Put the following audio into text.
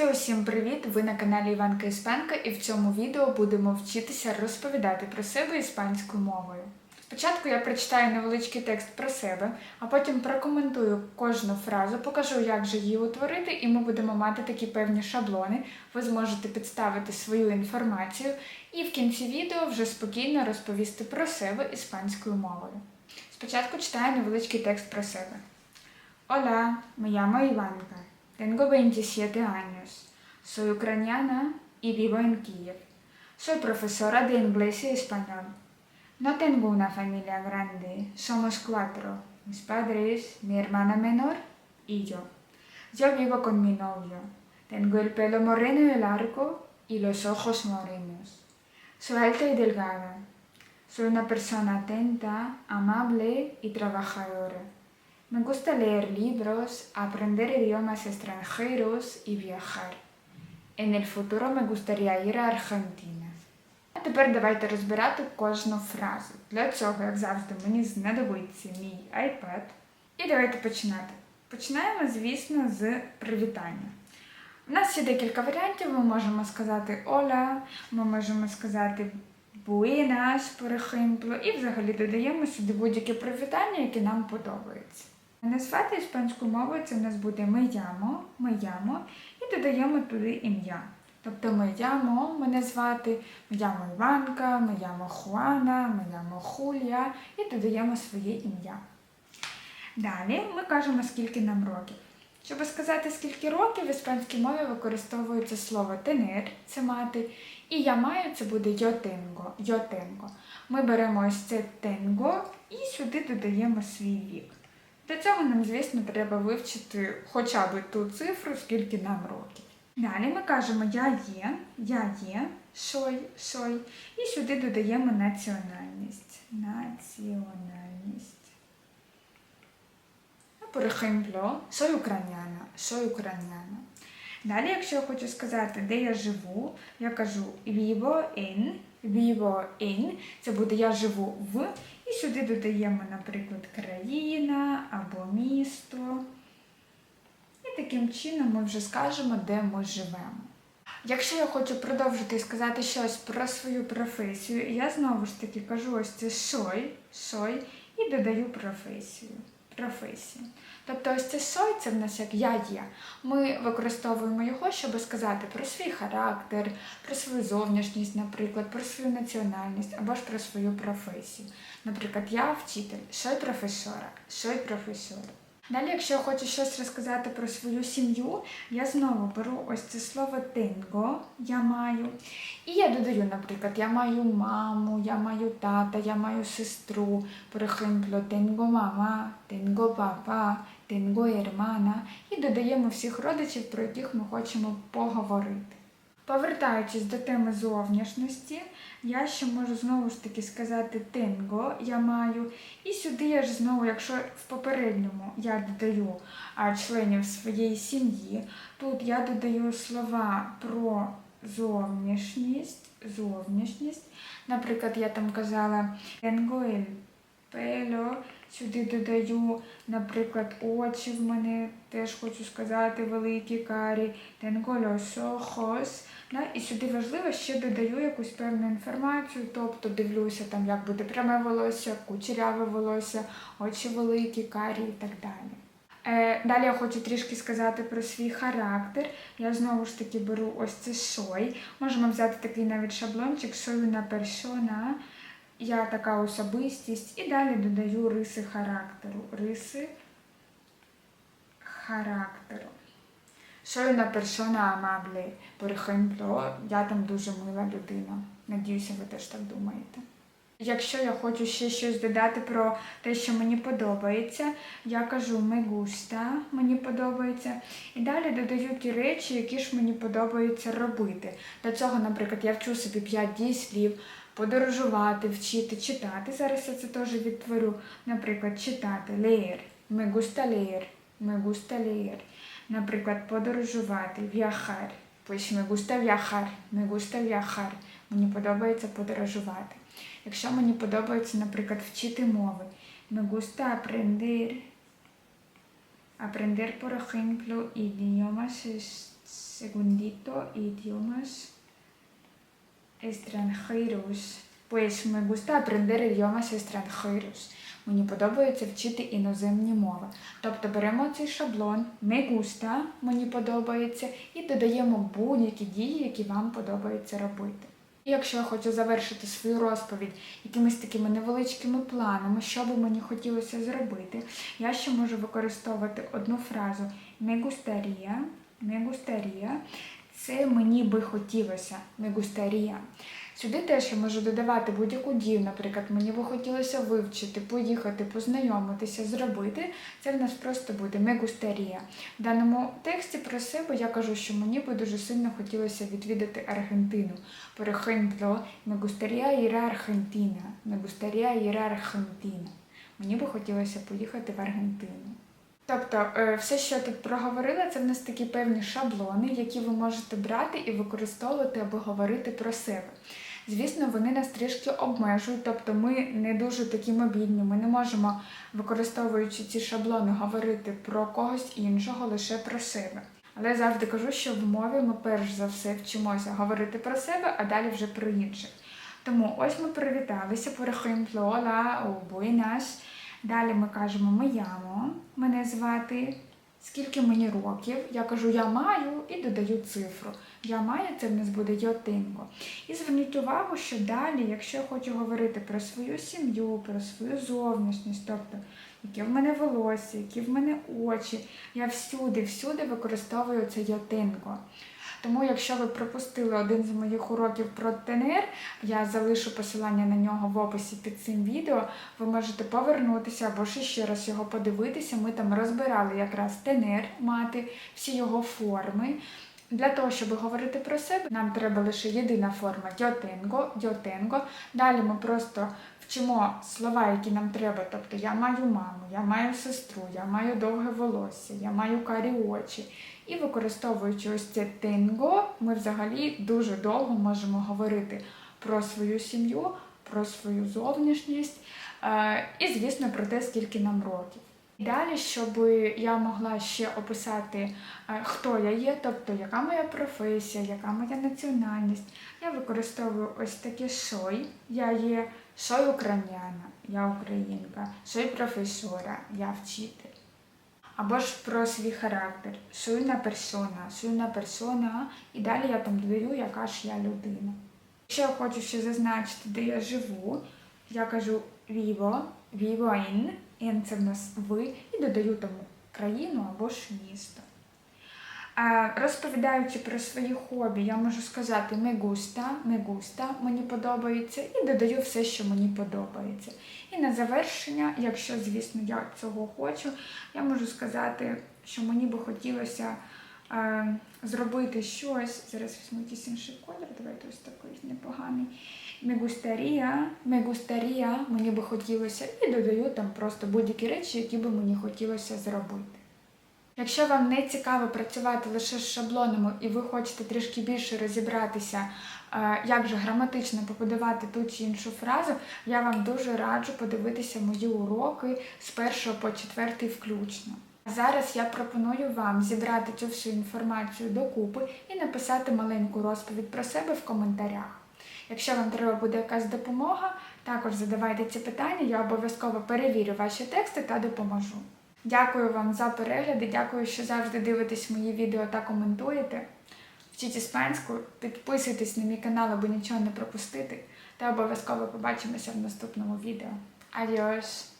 Друзі, усім привіт! Ви на каналі Іванка Іспанка і в цьому відео будемо вчитися розповідати про себе іспанською мовою. Спочатку я прочитаю невеличкий текст про себе, а потім прокоментую кожну фразу, покажу, як же її утворити, і ми будемо мати такі певні шаблони. Ви зможете підставити свою інформацію і в кінці відео вже спокійно розповісти про себе іспанською мовою. Спочатку читаю невеличкий текст про себе. Me llamo Ivanka. Tengo 27 años. Soy ucraniana y vivo en Kiev. Soy profesora de inglés y español. No tengo una familia grande. Somos cuatro. Mis padres, mi hermana menor y yo. Yo vivo con mi novio. Tengo el pelo moreno y largo y los ojos morenos. Soy alta y delgada. Soy una persona atenta, amable y trabajadora. Me gusta leer libros, aprender idiomas extranjeros y viajar. En el futuro me gustaría ir a Argentina. А тепер давайте розбирати кожну фразу. Для цього, як завжди, мені знадобиться мій iPad. І давайте починати. Починаємо, звісно, з привітання. У нас є декілька варіантів. Ми можемо сказати Оля, ми можемо сказати Buenas, por і взагалі додаємо сюди будь-які привітання, які нам подобаються. Назвати іспанською мовою це в нас буде ми ямо, ми ямо, і додаємо туди ім'я. Тобто ми ямо, мене звати, ми ямо Іванка, ми ямо Хуана, ми ямо Хулія і додаємо своє ім'я. Далі ми кажемо, скільки нам років. Щоб сказати, скільки років в іспанській мові використовується слово tener, це мати, і я маю це буде yo tengo. Ми беремо ось це tengo і сюди додаємо свій вік. Для цього нам, звісно, треба вивчити хоча б ту цифру, скільки нам років. Далі ми кажемо я є, я є, шой, шой, і сюди додаємо національність. Національність. Por ejemplo, soy ucraniana, soy. Далі, якщо я хочу сказати, де я живу, я кажу vivo in, vivo in, це буде я живу в, і сюди додаємо, наприклад, країна або місто. І таким чином ми вже скажемо, де ми живемо. Якщо я хочу продовжити і сказати щось про свою професію, я знову ж таки кажу ось це сой, сой і додаю професію. Професію. Тобто ось це сой, це в нас як я є. Ми використовуємо його, щоб сказати про свій характер, про свою зовнішність, наприклад, про свою національність або ж про свою професію. Наприклад, я вчитель, шой професора, шой професор. Далі, якщо я хочу щось розказати про свою сім'ю, я знову беру ось це слово tengo, я маю. І я додаю, наприклад, я маю маму, я маю тата, я маю сестру. Ejemplo, tengo мама, tengo папа, tengo hermana. І додаємо всіх родичів, про яких ми хочемо поговорити. Повертаючись до теми зовнішності, я ще можу знову ж таки сказати тенго, я маю. І сюди я ж знову, якщо в попередньому я додаю а, членів своєї сім'ї, тут я додаю слова про зовнішність, зовнішність. Наприклад, я там казала тенго пельо. Сюди додаю, наприклад, очі в мене теж хочу сказати великі карі, tengo. Да? І сюди важливо ще додаю якусь певну інформацію, тобто дивлюся, там, як буде пряме волосся, кучеряве волосся, очі великі, карі і так далі. Е, далі я хочу трішки сказати про свій характер. Я знову ж таки беру ось це шой. Можемо взяти такий навіть шаблончик, шою на персона. Я така особистість. І далі додаю риси характеру. Риси характеру. Soy una persona amable, por ejemplo, я там дуже мила людина. Надіюся, ви теж так думаєте. Якщо я хочу ще щось додати про те, що мені подобається, я кажу me gusta, мені подобається. І далі додаю ті речі, які ж мені подобається робити. Для цього, наприклад, я вчу собі 5 дій слів, подорожувати, вчити, читати. Зараз я це теж відтворю. Наприклад, читати, leer, me gusta leer, me gusta leer. Наприклад, подорожувати, viajar. Pues me gusta viajar, me gusta viajar. Мені подобається подорожувати. Якщо мені подобається, наприклад, вчити мови, me gusta aprender, aprender, por ejemplo, idiomas segundito idiomas extranjeros. Pues me gusta aprender idiomas extranjeros. Мені подобається вчити іноземні мови. Тобто беремо цей шаблон me gusta, мені подобається, і додаємо будь-які дії, які вам подобається робити. І якщо я хочу завершити свою розповідь якимись такими невеличкими планами, що би мені хотілося зробити, я ще можу використовувати одну фразу me gustaría, me gustaría. Це мені би хотілося, me gustaría. Сюди теж я можу додавати будь-яку дію, наприклад, мені би хотілося вивчити, поїхати, познайомитися, зробити. Це в нас просто буде gustaría. В даному тексті про себе я кажу, що мені би дуже сильно хотілося відвідати Аргентину. Por ejemplo, me gustaría ir a Argentina. Me gustaría. Мені би хотілося поїхати в Аргентину. Тобто, е, все, що я тут проговорила, це в нас такі певні шаблони, які ви можете брати і використовувати, аби говорити про себе. Звісно, вони нас трішки обмежують, тобто ми не дуже такі мобільні, ми не можемо, використовуючи ці шаблони, говорити про когось іншого, лише про себе. Але я завжди кажу, що в мові ми перш за все вчимося говорити про себе, а далі вже про інших. Тому ось ми привіталися, ejemplo, hola o buenas. Далі ми кажемо моямо, мене звати, скільки мені років. Я кажу я маю і додаю цифру. Я маю це в нас буде йотинго. І зверніть увагу, що далі, якщо я хочу говорити про свою сім'ю, про свою зовнішність, тобто яке в мене волосся, які в мене очі, я всюди, всюди використовую це йотинго. Тому, якщо ви пропустили один з моїх уроків про ТНР, я залишу посилання на нього в описі під цим відео. Ви можете повернутися або ще раз його подивитися. Ми там розбирали якраз ТНР, мати, всі його форми. Для того, щоб говорити про себе, нам треба лише єдина форма дьотенго, дьотенго. Далі ми просто вчимо слова, які нам треба. Тобто я маю маму, я маю сестру, я маю довге волосся, я маю карі очі. І використовуючи ось це тенго, ми взагалі дуже довго можемо говорити про свою сім'ю, про свою зовнішність е, і, звісно, про те, скільки нам років. Далі, щоб я могла ще описати, е, хто я є, тобто яка моя професія, яка моя національність, я використовую ось таке шой. Я є шой україняна, я українка, шой професора, я вчитель. Або ж про свій характер, soy una persona, soy una persona, і далі я там додаю, яка ж я людина. Якщо я хочу ще зазначити, де я живу, я кажу vivo, vivo in, in це в нас ви, і додаю там країну або ж місто. Розповідаючи про свої хобі, я можу сказати me gusta, me gusta, мені подобається, і додаю все, що мені подобається. І на завершення, якщо, звісно, я цього хочу, я можу сказати, що мені би хотілося е, зробити щось. Зараз візьму якийсь інший колір, давайте ось такий непоганий. Me gustaría, me gustaría, мені би хотілося, і додаю там просто будь-які речі, які би мені хотілося зробити. Якщо вам не цікаво працювати лише з шаблонами і ви хочете трішки більше розібратися, е, як же граматично побудувати ту чи іншу фразу, я вам дуже раджу подивитися мої уроки з першого по четвертий включно. Зараз я пропоную вам зібрати цю всю інформацію докупи і написати маленьку розповідь про себе в коментарях. Якщо вам треба буде якась допомога, також задавайте ці питання, я обов'язково перевірю ваші тексти та допоможу. Дякую вам за перегляди, дякую, що завжди дивитесь мої відео та коментуєте. Вчіть іспанську, підписуйтесь на мій канал, аби нічого не пропустити. Та обов'язково побачимося в наступному відео. Адіос!